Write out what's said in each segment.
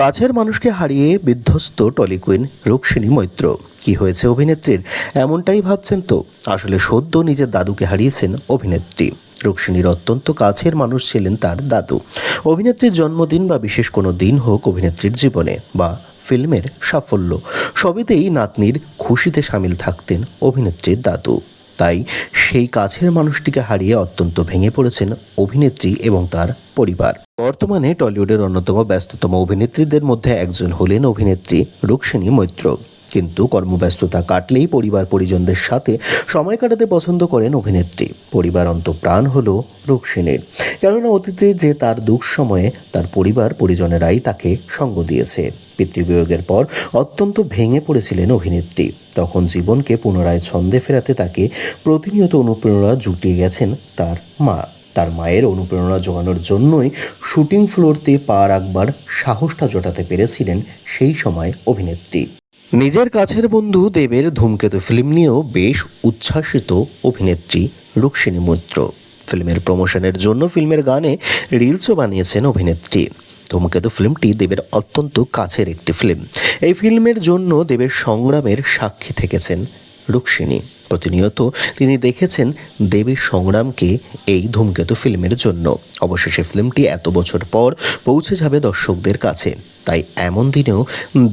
কাছের মানুষকে হারিয়ে বিধ্বস্ত টলিকুইন রুক্মিণী মৈত্র। কি হয়েছে অভিনেত্রীর? এমনটাই ভাবছেন তো। আসলে সদ্য নিজের দাদুকে হারিয়েছেন অভিনেত্রী। রুক্মিণীর অত্যন্ত কাছের মানুষ ছিলেন তার দাদু। অভিনেত্রীর জন্মদিন বা বিশেষ কোনো দিন হোক অভিনেত্রীর জীবনে বা ফিল্মের সাফল্য। সবেতেই নাতনির খুশিতে সামিল থাকতেন অভিনেত্রীর দাদু। তাই সেই কাছের মানুষটিকে হারিয়ে অত্যন্ত ভেঙে পড়েছেন অভিনেত্রী এবং তার পরিবার। বর্তমানে টলিউডের অন্যতম ব্যস্ততম অভিনেত্রীদের মধ্যে একজন হলেন অভিনেত্রী রুক্সিনী মৈত্র। কিন্তু কর্মব্যস্ততা কাটলেই পরিবার পরিজনদের সাথে সময় কাটাতে পছন্দ করেন অভিনেত্রী। পরিবার অন্তপ্রাণ হল রুক্মিণীর কেননা অতীতে যে তার দুঃখ সময়ে তার পরিবার পরিজনেরাই তাকে সঙ্গ দিয়েছে। পিতৃবিয়োগের পর অত্যন্ত ভেঙে পড়েছিলেন অভিনেত্রী। তখন জীবনকে পুনরায় ছন্দে ফেরাতে তাকে প্রতিনিয়ত অনুপ্রেরণা জুটিয়ে গেছেন তার মা। তার মায়ের অনুপ্রেরণা জোগানোর জন্যই শুটিং ফ্লোরতে পা রাখবার সাহসটা জোটাতে পেরেছিলেন সেই সময় অভিনেত্রী। নিজের কাছের বন্ধু দেবের ধূমকেতু ফিল্ম নিয়েও বেশ উচ্ছ্বাসিত অভিনেত্রী রুক্মিণী মৈত্র। ফিল্মের প্রমোশনের জন্য ফিল্মের গানে রিলসও বানিয়েছেন অভিনেত্রী। ধূমকেতু ফিল্মটি দেবের অত্যন্ত কাছের একটি ফিল্ম। এই ফিল্মের জন্য দেবের সংগ্রামের সাক্ষী থেকেছেন রুক্মিণী। প্রতিনিয়ত তিনি দেখেছেন দেবীর সংগ্রামকে এই ধূমকেতু ফিল্মের জন্য। অবশেষে ফিল্মটি এত বছর পর পৌঁছে যাবে দর্শকদের কাছে। তাই এমন দিনেও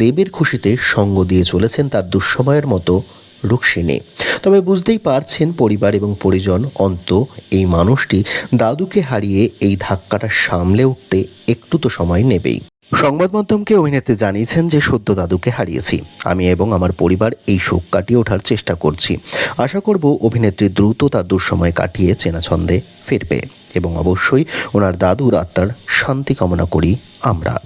দেবের খুশিতে সঙ্গ দিয়ে চলেছেন তার দুঃসময়ের মতো রুক্মিণী। তবে বুঝতেই পারছেন পরিবার এবং পরিজন অন্ত এই মানুষটি দাদুকে হারিয়ে এই ধাক্কাটা সামলে উঠতে একটু তো সময় নেবেই। সংবাদ মাধ্যমকে অভিনেত্রী জানিয়েছেন যে, সদ্য দাদুকে হারিয়েছি। আমি এবং আমার পরিবার এই শোক কাটিয়ে ওঠার চেষ্টা করছি। আশা করব অভিনেত্রী দ্রুত তার দুঃসময় কাটিয়ে চেনা ছন্দে ফিরবে এবং অবশ্যই ওনার দাদুর আত্মার শান্তি কামনা করি আমরা।